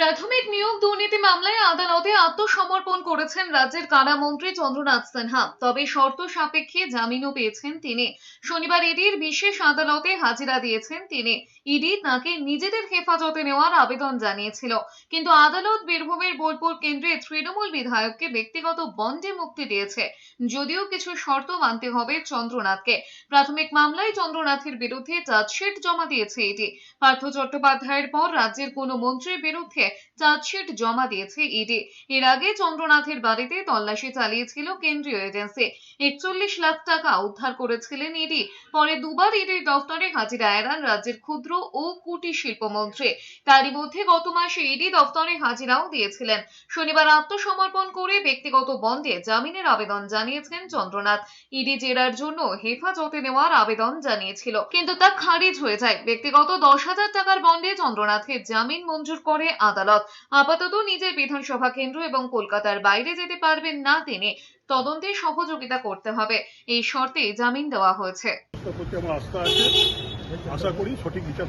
প্রাথমিক নিয়োগ দুর্নীতি মামলায় আদালতে আত্মসমর্পণ করেছেন রাজ্যের কারামন্ত্রী চন্দ্রনাথ সিনহা। তবে শর্ত সাপেক্ষে জামিনও পেয়েছেন তিনি। শনিবার ইডির বিশেষ আদালতে হাজিরা দিয়েছেন তিনি। ইডি তাকে নিজেদের হেফাজতে নেওয়ার আবেদন জানিয়েছিল। কিন্তু আদালত বীরভূমের বোলপুর কেন্দ্রে তৃণমূল বিধায়ককে ব্যক্তিগত বন্ডে মুক্তি দিয়েছে। যদিও কিছু শর্ত মানতে হবে চন্দ্রনাথকে। প্রাথমিক মামলায় চন্দ্রনাথের বিরুদ্ধে চার্জশিট জমা দিয়েছে ইডি। পার্থ চট্টোপাধ্যায়ের পর রাজ্যের কোনো মন্ত্রীর বিরুদ্ধে চার্জশিট জমা দিয়েছে ইডি। এর আগে চন্দ্রনাথের বাড়িতে তল্লাশি চালিয়েছিল কেন্দ্রীয় এজেন্সি। একচল্লিশ লাখ টাকা উদ্ধার করেছিলেন ইডি। পরে দুবার ইডির দফতরে হাজিরা এড়ান রাজ্যের ক্ষুদ্র ও কুটির শিল্পমন্ত্রী তারই মধ্যে গত মাসে ইডি দফতরে হাজিরাও দিয়েছিলেন। শনিবার আত্মসমর্পণ করে ব্যক্তিগত বন্ডে জামিনের আবেদন জানিয়েছেন চন্দ্রনাথ। ইডি জেরার জন্য হেফাজতে নেওয়ার আবেদন জানিয়েছিল। কিন্তু তা খারিজ হয়ে যায়। ব্যক্তিগত দশ হাজার টাকার বন্ডে চন্দ্রনাথকে জামিন মঞ্জুর করে আদালত। আপাতত নিজের বিধানসভা কেন্দ্র এবং কলকাতার বাইরে যেতে পারবেন না তিনি। তদন্তে সহযোগিতা করতে হবে। এই শর্তে জামিন দেওয়া হয়েছে। আশা করি সঠিক বিচার